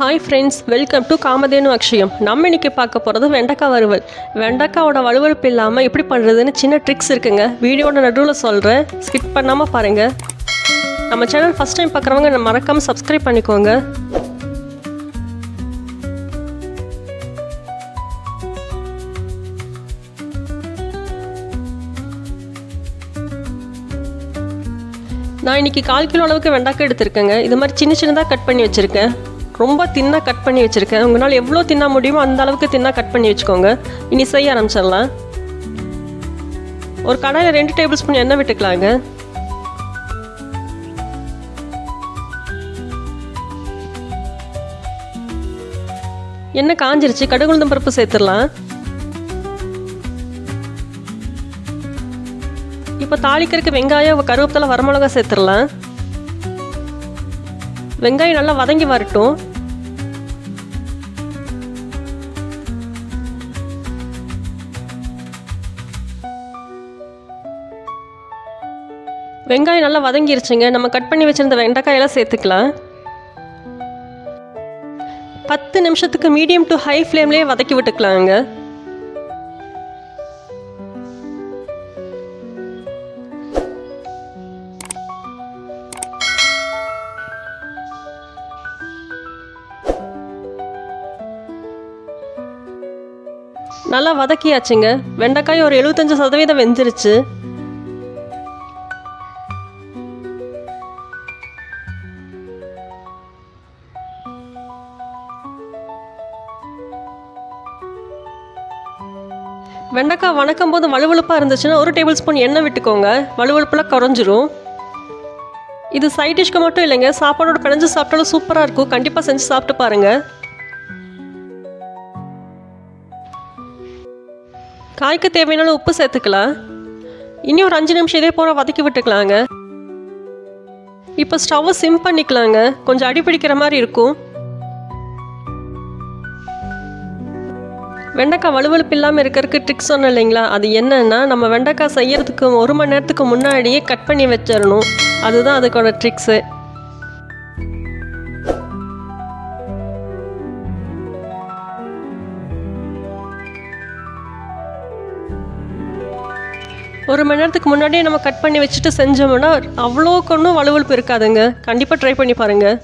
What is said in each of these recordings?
Hi friends welcome to Kamadhenu Akshayam நம்ம இன்னைக்கு பார்க்க போகிறது வெண்டைக்காய் வறுவல். வெண்டைக்காவோட வலுவலுப்பு இல்லாமல் எப்படி பண்ணுறதுன்னு சின்ன ட்ரிக்ஸ் இருக்குங்க. வீடியோட நடுவில் சொல்கிறேன் ஸ்கிப் பண்ணாமல் பாருங்கள் நம்ம சேனல் ஃபஸ்ட் டைம் பார்க்குறவங்க மறக்காமல் சப்ஸ்கிரைப் பண்ணிக்கோங்க. நான் இன்னைக்கு கால் கிலோ அளவுக்கு வெண்டைக்காய் எடுத்திருக்கேங்க. இது மாதிரி சின்ன சின்னதாக கட் பண்ணி வச்சுருக்கேன். ரொம்ப தின்னாக கட் பண்ணி வச்சுருக்கேன். உங்களால் எவ்வளோ தின்னா முடியுமோ அந்த அளவுக்கு தின்னாக கட் பண்ணி வச்சுக்கோங்க. இனி செய்ய ஆரம்பிச்சிடலாம். ஒரு கடாயில் ரெண்டு டேபிள் ஸ்பூன் எண்ணெய் விட்டுக்கலாங்க. எண்ணெய் காஞ்சிருச்சு. கடுகுளுந்தம் பருப்பு சேர்த்துடலாம். இப்போ தாளிக்கிறதுக்கு வெங்காயம் கருவேப்பிலை வரமிளகா சேர்த்துடலாம். வெங்காயம் நல்லா வதங்கி வரட்டும். வெங்காயம் நல்லா வதங்கிருச்சுங்க. நம்ம கட் பண்ணி வச்சுருந்த வெண்டைக்காயெல்லாம் சேர்த்துக்கலாம். பத்து நிமிஷத்துக்கு மீடியம் டு ஹை ஃப்ளேம்லேயே வதக்கி விட்டுக்கலாங்க. நல்லா வதக்கியாச்சுங்க. வெண்டைக்காய் ஒரு எழுபத்தஞ்சு சதவீதம் வெந்துருச்சு. வெண்டைக்காய் வணக்கும் போது வலுவழுப்பாக இருந்துச்சுன்னா ஒரு டேபிள் ஸ்பூன் எண்ணெய் விட்டுக்கோங்க. வலுவழுப்புலாம் குறைஞ்சிரும். இது சைட் டிஷ்க்கு மட்டும் இல்லைங்க. சாப்பாடோட பிணைஞ்சு சாப்பிட்டாலும் சூப்பராக இருக்கும். கண்டிப்பாக செஞ்சு சாப்பிட்டு பாருங்கள் காய்க்கு தேவையான உப்பு சேர்த்துக்கலாம். இனி ஒரு அஞ்சு நிமிஷம் இதே போல் வதக்கி விட்டுக்கலாங்க. இப்போ ஸ்டவ்வை சிம் பண்ணிக்கலாங்க. கொஞ்சம் அடிப்பிடிக்கிற மாதிரி இருக்கும். வெண்டைக்காய் வலுவலுப்பு இல்லாமல் இருக்கிறதுக்கு ட்ரிக்ஸ் சொன்னேன் இல்லைங்களா? அது என்னென்னா நம்ம வெண்டைக்காய் செய்யறதுக்கு ஒரு மணி நேரத்துக்கு முன்னாடியே கட் பண்ணி வச்சிடணும். அதுதான் அதுக்கோட ட்ரிக்ஸு ஒரு மணி நேரத்துக்கு முன்னாடியே நம்ம கட் பண்ணி வச்சுட்டு செஞ்சோம்னா அவ்வளோக்கு ஒன்றும் வலுவலுப்பு இருக்காதுங்க. கண்டிப்பாக ட்ரை பண்ணி பாருங்கள்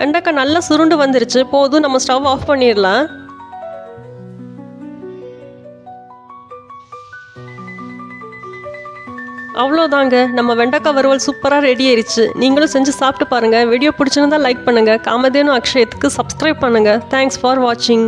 வெண்டைக்காய் நல்லா சுருண்டு வந்துருச்சு. போதும் நம்ம ஸ்டவ் ஆஃப் பண்ணிடலாம். அவ்வளோதாங்க. நம்ம வெண்டைக்காய் வறுவல் சூப்பராக ரெடி ஆயிடுச்சு நீங்களும் செஞ்சு சாப்பிட்டு பாருங்கள் வீடியோ பிடிச்சிருந்தா லைக் பண்ணுங்கள் காமதேனு அக்ஷயத்துக்கு சப்ஸ்கிரைப் பண்ணுங்கள் தேங்க்ஸ் ஃபார் வாட்சிங்